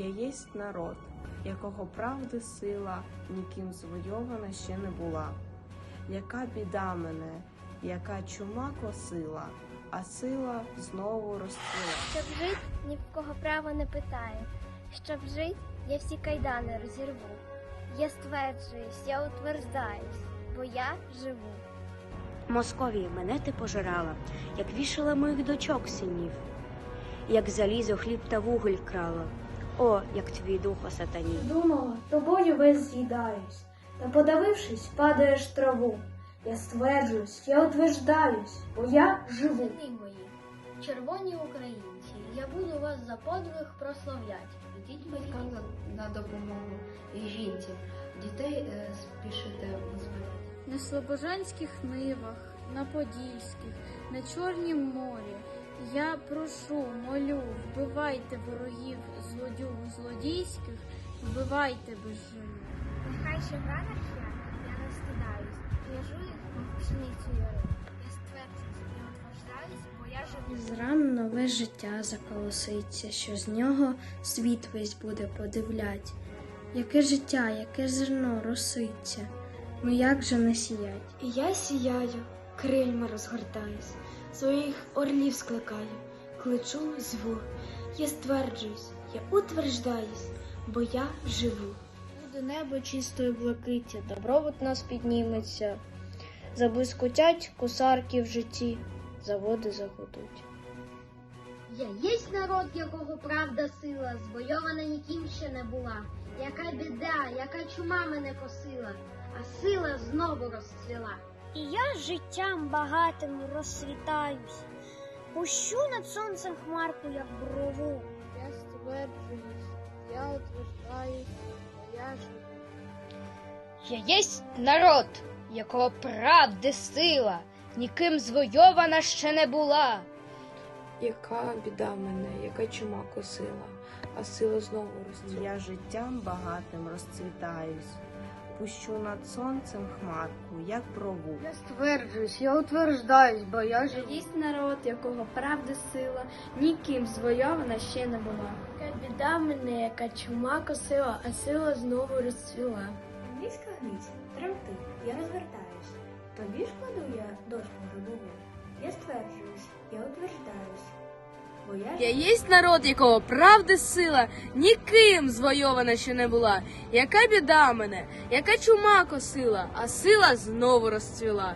Я єсть народ, якого правди сила ніким звойована ще не була. Яка біда мене, яка чума косила, а сила знову розцвіла. Щоб жить, ні в кого права не питаю. Щоб жить, я всі кайдани розірву. Я стверджуюсь, я утверждаюсь, бо я живу. Московія, мене ти пожирала, як вішала моїх дочок синів, як залізо, хліб та вуголь крала. О, як твій дух о сатані. Думала, тобою весь з'їдаюсь, та подавившись, падаєш в траву. Я стверджуюсь, я утверждаюсь, бо я живу. Сини мої, червоні українці, я буду вас за подвиг прославлять. Ідіть батькам на, на допомогу і жінці. Дітей е, спішите визволяти. на слобожанських нивах, на подільських, на Чорнім морі. Я прошу, молю, вбивайте ворогів злодюг злодійських, вбивайте без жалю. Нехай же в ранах я, я не стидаюсь, в'яжу їх, мов пшеницю яру. Я стверджуюсь, я утверждаюсь, бо я живу. З ран нове життя заколоситься, що з нього світ весь буде подивлять. Яке життя, яке зерно роситься, ну як же не сіять? І я сіяю, крильма розгортаюсь, своїх орлів скликаю, кличу, зву. Я стверджуюсь, я утверждаюсь, бо я живу. Буде небо чистої блакиття, добробут нас підніметься. Заблискотять косарки в житті, заводи загудуть. Я єсть народ, якого правда сила, звойована ніким ще не була. Яка біда, яка чума мене посила, а сила знову розцвіла. І я життям багатим розсвітаюсь, пущу над сонцем хмарку, як брову. Я стверджуюсь, я утверждаюсь, я живу. Я єсть народ, якого правди сила, ніким звойована ще не була. Яка біда мене, яка чума косила, а сила знову розцвіла. Я життям багатим розцвітаюсь, пущу над сонцем хмарку, як брову. Я стверджуюсь, я утверждаюсь, бо я живу. Єсть народ, якого правди сила, ніким звойована ще не була. Яка біда мене, яка чума косила, а сила знову розцвіла. Англійська гниця, тремти, я розвертаюсь. Тобі ж кладу я дошку гробову. Я стверджуюсь, я утверждаюсь, Я єсть народ, якого правди сила, ніким звойована ще не була. Яка біда мене, яка чума косила, а сила знову розцвіла.